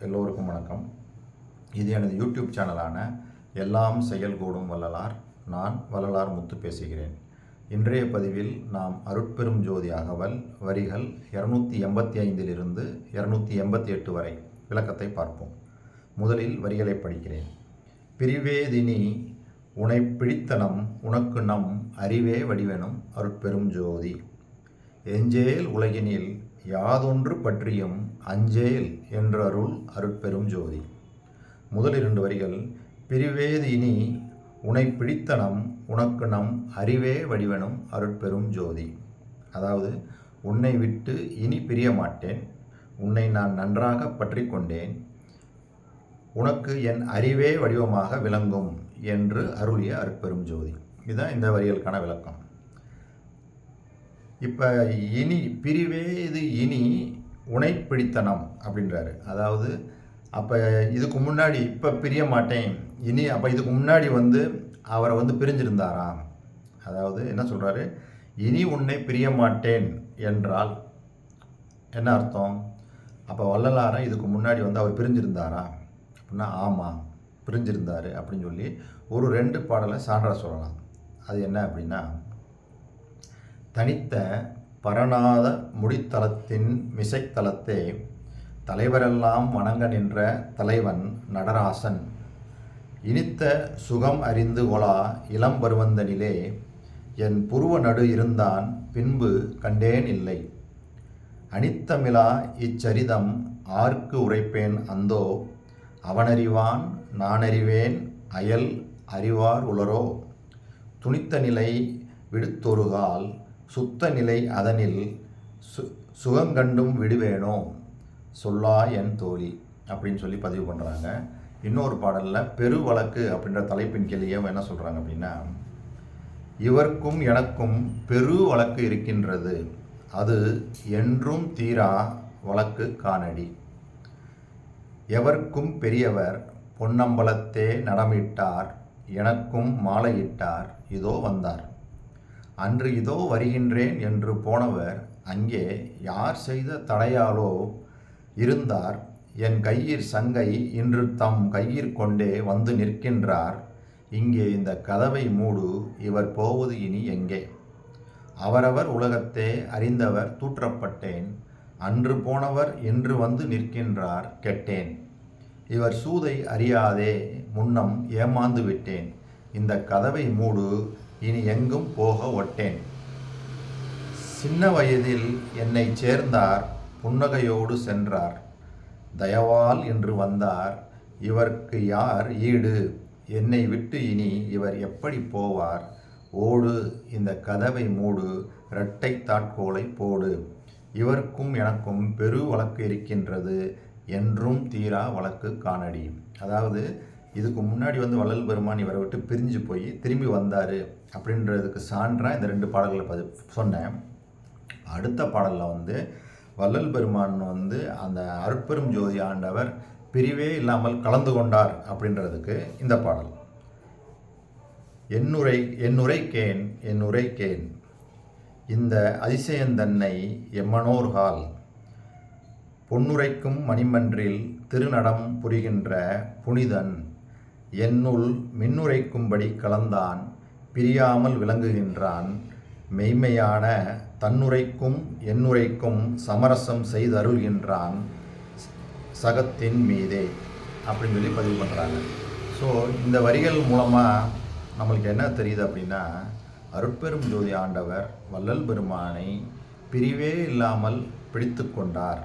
எல்லோருக்கும் வணக்கம். இது எனது யூடியூப் சேனலான எல்லாம் செயல்கூடும் வள்ளலார். நான் வள்ளலார் முத்து பேசுகிறேன். இன்றைய பதிவில் நாம் அருட்பெரும் ஜோதி அகவல் வரிகள் இரநூத்தி எண்பத்தி ஐந்திலிருந்து இரநூத்தி எண்பத்தி எட்டு வரை விளக்கத்தை பார்ப்போம். முதலில் வரிகளை படிக்கிறேன். பிரிவேதினி உனை பிடித்தனம் உனக்கு நம் அறிவே வடிவெனும் அருட்பெரும் ஜோதி. எஞ்சேல் உலகினில் யாதொன்று பற்றியும் அஞ்சேல் என்றருள் அருட்பெரும் ஜோதி. முதல் இரண்டு வரிகள் பிரிவேது இனி உனை பிடித்தனம் உனக்கு நம் அறிவே வடிவனும் அருட்பெரும் ஜோதி. அதாவது உன்னை விட்டு இனி பிரிய மாட்டேன் உன்னை நான் நன்றாக பற்றி கொண்டேன் உனக்கு என் அறிவே வடிவமாக விளங்கும் என்று அருளிய அருட்பெரும் ஜோதி. இதுதான் இந்த வரிகளுக்கான விளக்கம். இப்போ இனி பிரிவே இது இனி உனை பிடித்தனம் அப்படின்றாரு. அதாவது அப்போ இதுக்கு முன்னாடி இப்போ பிரிய மாட்டேன். இனி அப்போ இதுக்கு முன்னாடி வந்து அவரை வந்து பிரிஞ்சிருந்தாராம். அதாவது என்ன சொல்கிறாரு இனி உன்னை பிரிய மாட்டேன் என்றால் என்ன அர்த்தம்? அப்போ வள்ளலாரன் இதுக்கு முன்னாடி வந்து அவர் பிரிஞ்சிருந்தாரா அப்படின்னா ஆமாம் பிரிஞ்சிருந்தார் அப்படின்னு சொல்லி ஒரு ரெண்டு பாடலை சான்றாக சொல்லலாம். அது என்ன அப்படின்னா தனித்த பரநாத முடித்தலத்தின் மிசைத்தலத்தே தலைவரெல்லாம் வணங்க நின்ற தலைவன் நடராசன். இனித்த சுகம் அறிந்து கொலா இளம் பருவந்தனிலே என் புருவ நடு இருந்தான் பின்பு கண்டேன் இல்லை. அனித்தமிழா இச்சரிதம் ஆர்க்கு உரைப்பேன் அந்தோ? அவனறிவான் நானறிவேன் அயல் அறிவார் உளரோ? துணித்த நிலை விடுத்தொருகால் சுத்த நிலை அதனில் சு சுகங்கண்டும் விடுவேனோ? சொல்லா என் தோழி அப்படின்னு சொல்லி பதிவு பண்ணுறாங்க இன்னொரு பாடலில் பெரு வழக்கு அப்படின்ற தலைப்பின் கீழேயே என்ன சொல்கிறாங்க அப்படின்னா இவர்க்கும் எனக்கும் பெரு வழக்கு இருக்கின்றது. அது என்றும் தீரா வழக்கு காணடி. எவர்க்கும் பெரியவர் பொன்னம்பலத்தே நடமிட்டார் எனக்கும் மாலையிட்டார் இதோ வந்தார். அன்று இதோ வருகின்றேன் என்று போனவர் அங்கே யார் செய்த தடையாலோ இருந்தார். என் கையிற் சங்கை இன்று தம் கையிற் கொண்டே வந்து நிற்கின்றார். இங்கே இந்த கதவை மூடு இவர் போவது இனி எங்கே? அவரவர் உலகத்தே அறிந்தவர் தூற்றப்பட்டேன். அன்று போனவர் இன்று வந்து நிற்கின்றார் கெட்டேன். இவர் சூதை அறியாதே முன்னம் ஏமாந்து விட்டேன் இந்த கதவை மூடு இனி எங்கும் போக ஒட்டேன். சின்ன வயதில் என்னை சேர்ந்தார் புன்னகையோடு சென்றார். தயவால் என்று வந்தார் இவருக்கு யார் ஈடு? என்னை விட்டு இனி இவர் எப்படி போவார்? ஓடு இந்த கதவை மூடு இரட்டை தாட்கோலை போடு. இவருக்கும் எனக்கும் பெரு வழக்கு இருக்கின்றது என்றும் தீரா வழக்கு காணடி. அதாவது இதுக்கு முன்னாடி வந்து வள்ளல் பெருமான் இவரை விட்டு பிரிஞ்சு போய் திரும்பி வந்தார் அப்படின்றதுக்கு சான்றாக இந்த ரெண்டு பாடல்களை பதி சொன்னேன். அடுத்த பாடலில் வந்து வள்ளல் பெருமான் வந்து அந்த அருட்பெரும் ஜோதி ஆண்டவர் பிரிவே இல்லாமல் கலந்து கொண்டார் அப்படின்றதுக்கு இந்த பாடல். என்னுரை என்னுரை கேன் என்னுரை கேன். இந்த அதிசயந்தன்னை எம்மனோர்கால் பொன்னுரைக்கும் மணிமன்றில் திருநடம் புரிகின்ற புனிதன். என்னுள் மின்னுரைக்கும்படி கலந்தான் பிரியாமல் விளங்குகின்றான். மெய்மையான தன்னுரைக்கும் என்னுரைக்கும் சமரசம் செய்தருள்கின்றான் சகத்தின் மீதே அப்படின்னு சொல்லி பதிவு பண்ணுறாங்க ஸோ இந்த வரிகள் மூலமாக நம்மளுக்கு என்ன தெரியுது அப்படின்னா அருட்பெரும் ஜோதி ஆண்டவர் வள்ளல் பெருமானை பிரிவே இல்லாமல் பிடித்து கொண்டார்.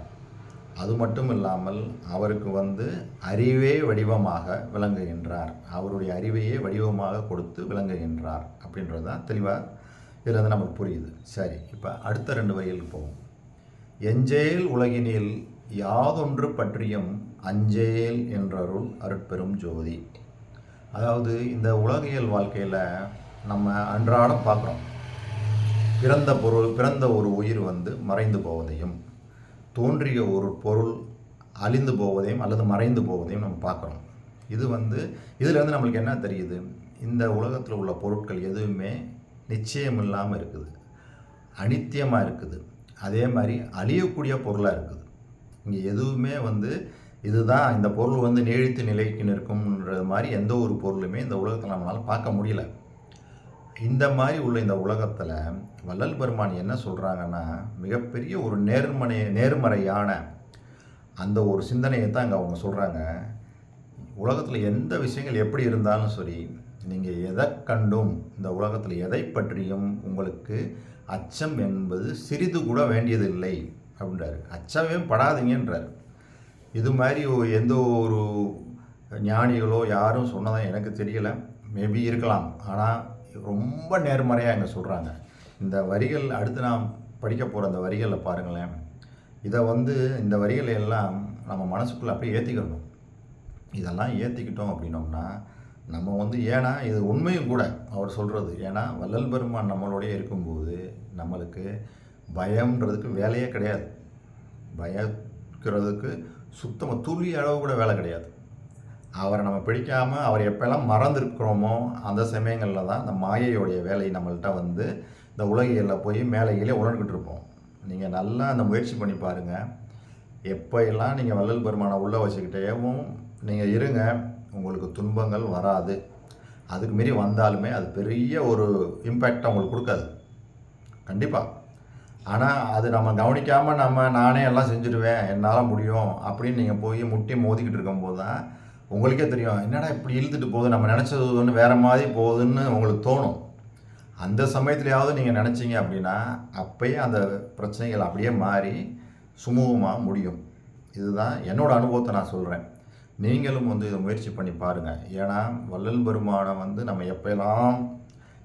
அது மட்டும் இல்லாமல் அவருக்கு வந்து அறிவே வடிவமாக விளங்குகின்றார். அவருடைய அறிவையே வடிவமாக கொடுத்து விளங்குகின்றார் அப்படின்றது தான் தெளிவாக இதில் வந்து நமக்கு புரியுது. சரி இப்போ அடுத்த ரெண்டு வரிகளுக்கு போவோம். எஞ்சேல் உலகினில் யாதொன்று பற்றியும் அஞ்சேல் என்றருள் அருட்பெரும் ஜோதி. அதாவது இந்த உலகியல் வாழ்க்கையில் நம்ம அன்றாடம் பார்க்குறோம். பிறந்த பொருள் பிறந்த ஒரு உயிர் வந்து மறைந்து போவதையும் தோன்றிய ஒரு பொருள் அழிந்து போவதையும் அல்லது மறைந்து போவதையும் நம்ம பார்க்குறோம். இது வந்து இதிலேருந்து நம்மளுக்கு என்ன தெரியுது? இந்த உலகத்தில் உள்ள பொருட்கள் எதுவுமே நிச்சயம் இல்லாமல் இருக்குது. அனித்தியமாக இருக்குது. அதே மாதிரி அழியக்கூடிய பொருளாக இருக்குது. இங்கே எதுவுமே வந்து இதுதான் இந்த பொருள் வந்து நீடித்து நிலைக்கு நிற்கும்ன்றது மாதிரி எந்த ஒரு பொருளுமே இந்த உலகத்தில் நம்மளால் பார்க்க முடியல. இந்த மாதிரி உள்ள இந்த உலகத்தில் வள்ளல் பெருமான் என்ன சொல்கிறாங்கன்னா மிகப்பெரிய ஒரு நேர்மனை நேர்மறையான அந்த ஒரு சிந்தனையை தான் இங்கே அவங்க சொல்கிறாங்க உலகத்தில் எந்த விஷயங்கள் எப்படி இருந்தாலும் சரி நீங்கள் எதை கண்டும் இந்த உலகத்தில் எதை பற்றியும் உங்களுக்கு அச்சம் என்பது சிறிது கூட வேண்டியதில்லை அப்படின்றாரு. அச்சமே படாதீங்கன்றார். இது மாதிரி எந்த ஒரு ஞானிகளோ யாரும் சொன்னதாக எனக்கு தெரியலை. மேபி இருக்கலாம். ஆனால் ரொம்ப நேர்மறையாக இங்கே சொல்கிறாங்க இந்த வரிகள் அடுத்து நாம் படிக்க போகிற அந்த வரிகளில் பாருங்களேன். இதை வந்து இந்த வரிகளை எல்லாம் நம்ம மனசுக்குள்ளே அப்படியே ஏற்றிக்கணும் இதெல்லாம் ஏற்றிக்கிட்டோம் அப்படின்னோம்னா நம்ம வந்து ஏன்னா இது உண்மையும் கூட அவர் சொல்கிறது ஏன்னா வள்ளல் பெருமான் நம்மளோடய இருக்கும்போது நம்மளுக்கு பயம்ன்றதுக்கு வேலையே கிடையாது. பயக்கிறதுக்கு சுத்தமாக துளி அளவு கூட வேலை கிடையாது. அவரை நம்ம பிடிக்காமல் அவர் எப்போல்லாம் மறந்துருக்கிறோமோ அந்த சமயங்களில் தான் இந்த மாயையோடைய வேலை நம்மள்கிட்ட வந்து இந்த உலகியலில் போய் மேலே கீழே உணர்ந்துக்கிட்டு இருப்போம். நீங்கள் நல்லா அந்த முயற்சி பண்ணி பாருங்கள் எப்போ எல்லாம் நீங்கள் வள்ளல் பெருமானை உள்ளே வச்சுக்கிட்டேவும் நீங்கள் இருங்க உங்களுக்கு துன்பங்கள் வராது. அதுக்கு மீறி வந்தாலுமே அது பெரிய ஒரு இம்பேக்ட் உங்களுக்கு கொடுக்காது. கண்டிப்பாக ஆனால் அது நம்ம கவனிக்காமல் நம்ம நானே எல்லாம் செஞ்சுடுவேன் என்னால் முடியும் அப்படின்னு நீங்கள் போய் முட்டி மோதிக்கிட்டு இருக்கும்போது தான் உங்களுக்கே தெரியும் என்னடா இப்படி இழுத்துட்டு போகுது? நம்ம நினச்சது ஒன்று வேறு மாதிரி போகுதுன்னு உங்களுக்கு தோணும். அந்த சமயத்துலையாவது நீங்கள் நினச்சிங்க அப்படின்னா அப்பயே அந்த பிரச்சனைகள் அப்படியே மாறி சுமூகமாக முடியும். இதுதான் என்னோடய அனுபவத்தை நான் சொல்கிறேன் நீங்களும் வந்து இதை முயற்சி பண்ணி பாருங்கள் ஏன்னா வள்ளல் பெருமானை வந்து நம்ம எப்போல்லாம்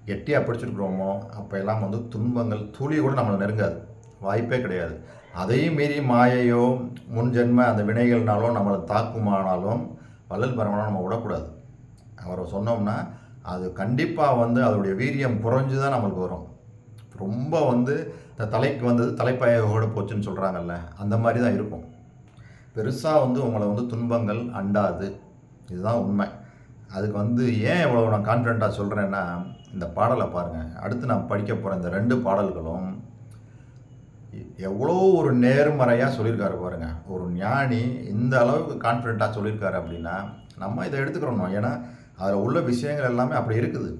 கெட்டியாக பிடிச்சிருக்கிறோமோ அப்போல்லாம் வந்து துன்பங்கள் துளி கூட நம்மளை நெருங்காது. வாய்ப்பே கிடையாது. அதையும் மீறி மாயையோ முன் ஜென்ம அந்த வினைகள்னாலும் நம்மளை தாக்குமானாலும் வள்ளல் பரமனை நம்ம விடக்கூடாது. அவரை சொன்னோம்னா அது கண்டிப்பாக வந்து அதோடைய வீரியம் குறைஞ்சு தான் நம்மளுக்கு வரும். ரொம்ப வந்து இந்த தலைக்கு வந்தது தலைப்பாயோட போச்சுன்னு சொல்கிறாங்கல்ல அந்த மாதிரி தான் இருக்கும். பெருசாக வந்து உங்களை வந்து துன்பங்கள் அண்டாது. இதுதான் உண்மை. அதுக்கு வந்து ஏன் இவ்வளோ நான் கான்ஃபிடெண்ட்டாக சொல்கிறேன்னா இந்த பாடலை பாருங்கள் அடுத்து நான் படிக்க போகிற இந்த ரெண்டு பாடல்களும் எவ்வளோ ஒரு நேர்மறையாக சொல்லியிருக்காரு பாருங்கள் ஒரு ஞானி இந்த அளவுக்கு கான்ஃபிடெண்ட்டாக சொல்லியிருக்காரு அப்படின்னா நம்ம இதை எடுத்துக்கிறோம் ஏன்னா அதில் உள்ள விஷயங்கள் எல்லாமே அப்படி இருக்குது.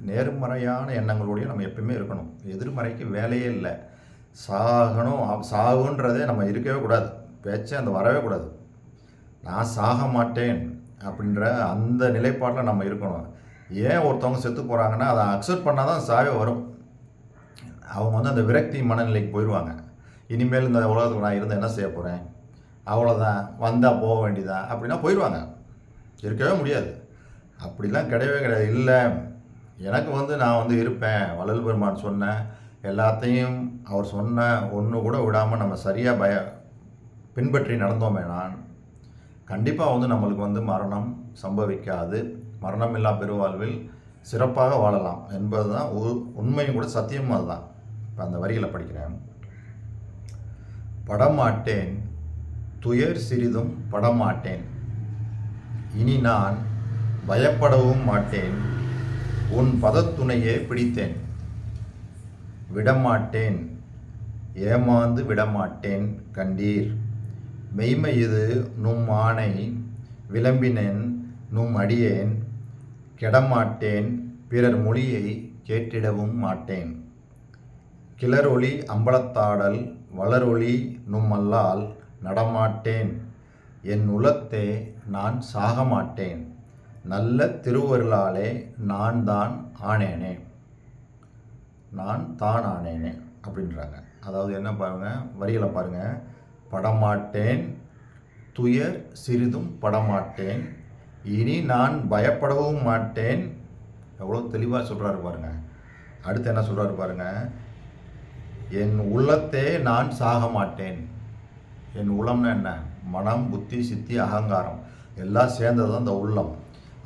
நேர்மறையான எண்ணங்களோடய நம்ம எப்பயுமே இருக்கணும். எதிர்மறைக்கு வேலையே இல்லை. சாகணும். சாகுன்றதே நம்ம இருக்கவே கூடாது. பேச்சே அந்த வரவே கூடாது. நான் சாக மாட்டேன் அப்படின்ற அந்த நிலைப்பாட்டில் நம்ம இருக்கணும். ஏன் ஒருத்தவங்க செத்து போகிறாங்கன்னா அதை அக்செப்ட் பண்ணால் தான் சாவே வரும். அவங்க வந்து அந்த விரக்தி மனநிலைக்கு போயிடுவாங்க இனிமேல் இந்த உலகத்துக்கு நான் இருந்து என்ன செய்ய போகிறேன் அவ்வளோதான் வந்தால் போக வேண்டியதான் அப்படின்னா போயிடுவாங்க. இருக்கவே முடியாது. அப்படிலாம் கிடையவே கிடையாது. இல்லை எனக்கு வந்து நான் வந்து இருப்பேன். வள்ளல் பெருமான் சொன்ன எல்லாத்தையும் அவர் சொன்ன ஒன்று கூட விடாமல் நம்ம சரியாக பய பின்பற்றி நடந்தோமே நான். கண்டிப்பாக வந்து நம்மளுக்கு வந்து மரணம் சம்பவிக்காது. மரணமில்லா பெருவாழ்வில் சிறப்பாக வாழலாம் என்பது தான் உண்மையும் கூட சத்தியமும் அதுதான். இப்போ அந்த வரிகளை படிக்கிறேன். படமாட்டேன். துயர் சிறிதும் படமாட்டேன். இனி நான் பயப்படவும் மாட்டேன். உன் பதத்துணையே பிடித்தேன். விடமாட்டேன். ஏமாந்து விடமாட்டேன் கண்டீர். மெய்மை இது நும் ஆணை. விளம்பினேன் நும் அடியேன். கெடமாட்டேன் பிறர் மொழியை கேட்டிடவும் மாட்டேன். கிளரொளி அம்பலத்தாடல் வளரொளி நும்மல்லால் நடமாட்டேன். என் உளத்தே நான் சாக மாட்டேன் நல்ல திருவருளாலே நான் தான் ஆனேனே. நான் தான் ஆனேனே அப்படின்றாங்க. அதாவது என்ன பாருங்கள் வரிகளை பாருங்கள் படமாட்டேன் துயர் சிறிதும் படமாட்டேன். இனி நான் பயப்படவும் மாட்டேன். எவ்வளோ தெளிவாக சொல்கிறாரு பாருங்கள் அடுத்து என்ன சொல்கிறாரு பாருங்கள் என் உள்ளத்தே நான் சாக மாட்டேன். என் உள்ளம்னா என்ன? மனம் புத்தி சித்தி அகங்காரம். எல்லாம் சேர்ந்தது தான் அந்த உள்ளம்.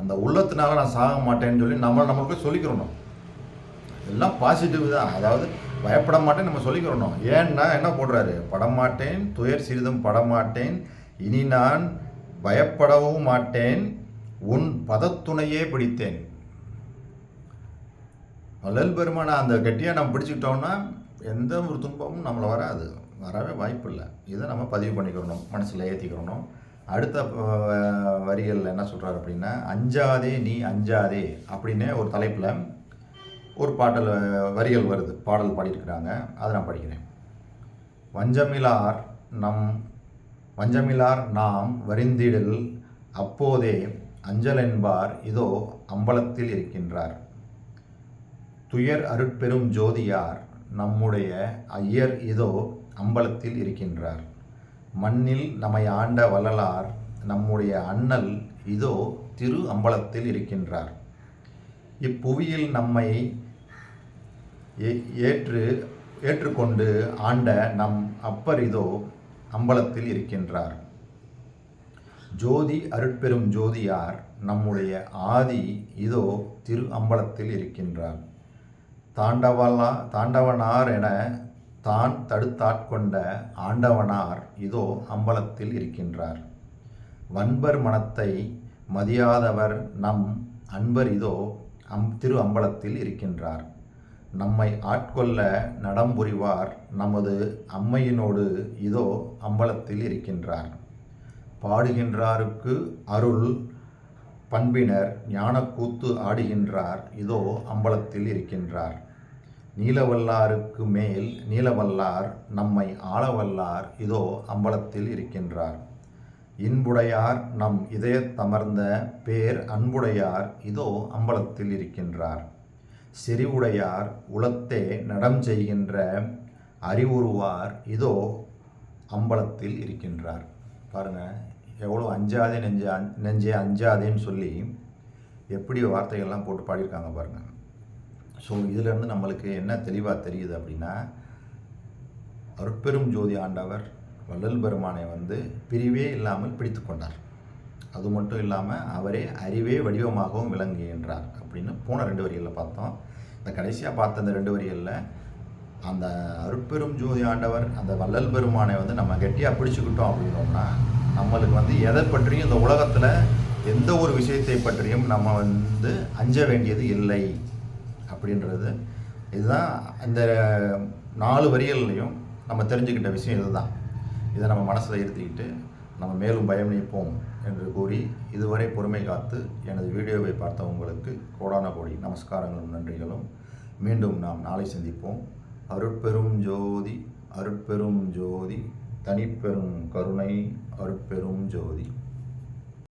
அந்த உள்ளத்தினால நான் சாக மாட்டேன்னு சொல்லி நம்ம நம்மளுக்கு சொல்லிக்கிறணும். எல்லாம் பாசிட்டிவ் தான். அதாவது பயப்பட மாட்டேன் நம்ம சொல்லிக்கிறணும். ஏன்னா என்ன போடுறாரு? படமாட்டேன் துயர் சிறிதும் படமாட்டேன். இனி நான் பயப்படவும் மாட்டேன். உன் பதத்துணையே பிடித்தேன். வள்ளல் பெருமானை அந்த கெட்டியாக நம்ம பிடிச்சிக்கிட்டோம்னா எந்த ஒரு துன்பமும் நம்மளை வராது. வரவே வாய்ப்பு இல்லை இதை நம்ம பதிவு பண்ணிக்கிறணும். மனசில் ஏற்றிக்கிறணும் அடுத்த வரிகளில் என்ன சொல்கிறாரு அப்படின்னா அஞ்சாதே நீ அஞ்சாதே அப்படின்னே ஒரு தலைப்பில் ஒரு பாடல் வரிகள் வருது. பாடல் பாடியிருக்கிறாங்க. அதை நான் படிக்கிறேன். வஞ்சமிலார் நம் வஞ்சமிலார் நாம் வரிந்திடல் அப்போதே அஞ்சல் என்பார் இதோ அம்பலத்தில் இருக்கின்றார். துயர் அருட்பெரும் ஜோதியார் நம்முடைய ஐயர் இதோ அம்பலத்தில் இருக்கின்றார். மண்ணில் நம்மை ஆண்ட வள்ளலார் நம்முடைய அண்ணல் இதோ திரு அம்பலத்தில் இருக்கின்றார். இப்புவியில் நம்மை ஏ- ஏற்று ஏற்றுக்கொண்டு ஆண்ட நம் அப்பர் இதோ அம்பலத்தில் இருக்கின்றார். ஜோதி அருட்பெரும் ஜோதியார் நம்முடைய ஆதி இதோ திரு அம்பலத்தில் இருக்கின்றார். தாண்டவலா தாண்டவனார் என தான் தடுத்தாட்கொண்ட ஆண்டவனார் இதோ அம்பலத்தில் இருக்கின்றார். வன்பர் மனத்தை மதியாதவர் நம் அன்பர் இதோ அம் திரு அம்பலத்தில் இருக்கின்றார். நம்மை ஆட்கொள்ள நடம்புரிவார் நமது அம்மையினோடு இதோ அம்பலத்தில் இருக்கின்றார். பாடுகின்றாருக்கு அருள் பண்பினர் ஞானக்கூத்து ஆடுகின்றார் இதோ அம்பலத்தில் இருக்கின்றார். நீலவல்லாருக்கு மேல் நீலவல்லார் நம்மை ஆளவல்லார் இதோ அம்பலத்தில் இருக்கின்றார். இன்புடையார் நம் இதயத்தமர்ந்த பேர் அன்புடையார் இதோ அம்பலத்தில் இருக்கின்றார். செறிவுடையார் உளத்தே நடம் செய்கின்ற அறிவுருவார் இதோ அம்பலத்தில் இருக்கின்றார். பாருங்கள் எவ்வளோ அஞ்சாதே நெஞ்ச நெஞ்சே அஞ்சாதேன்னு சொல்லி எப்படி வார்த்தைகள்லாம் போட்டு பாடியிருக்காங்க பாருங்கள் ஸோ இதிலேருந்து நம்மளுக்கு என்ன தெளிவாக தெரியுது அப்படின்னா அருட்பெரும் ஜோதி ஆண்டவர் வள்ளல் பெருமானை வந்து பிரிவே இல்லாமல் பிடித்து கொண்டார். அது மட்டும் இல்லாமல் அவரே அறிவே வடிவமாகவும் விளங்குகின்றார் அப்படின்னு போன ரெண்டு வரிகளில் பார்த்தோம். இந்த கடைசியாக பார்த்த இந்த ரெண்டு வரிகளில் அந்த அருட்பெரும் ஜோதி ஆண்டவர் அந்த வள்ளல் பெருமானை வந்து நம்ம கெட்டியாக பிடிச்சிக்கிட்டோம் அப்படின்னோம்னா நம்மளுக்கு வந்து எதை பற்றியும் இந்த உலகத்தில் எந்த ஒரு விஷயத்தை பற்றியும் நம்ம வந்து அஞ்ச வேண்டியது இல்லை. அப்படின்றது இதுதான் இந்த நாலு வரிகள்லையும் நம்ம தெரிஞ்சுக்கிட்ட விஷயம் இதுதான். இதை நம்ம மனசில் இருத்திக்கிட்டு நம்ம மேலும் பயம் நீப்போம் என்று கூறி இதுவரை பொறுமை காத்து எனது வீடியோவை பார்த்த உங்களுக்கு கோடான கோடி நமஸ்காரங்களும் நன்றிகளும். மீண்டும் நாம் நாளை சந்திப்போம். அருட்பெரும் ஜோதி அருட்பெரும் ஜோதி தனிப்பெரும் கருணை அருட்பெரும் ஜோதி.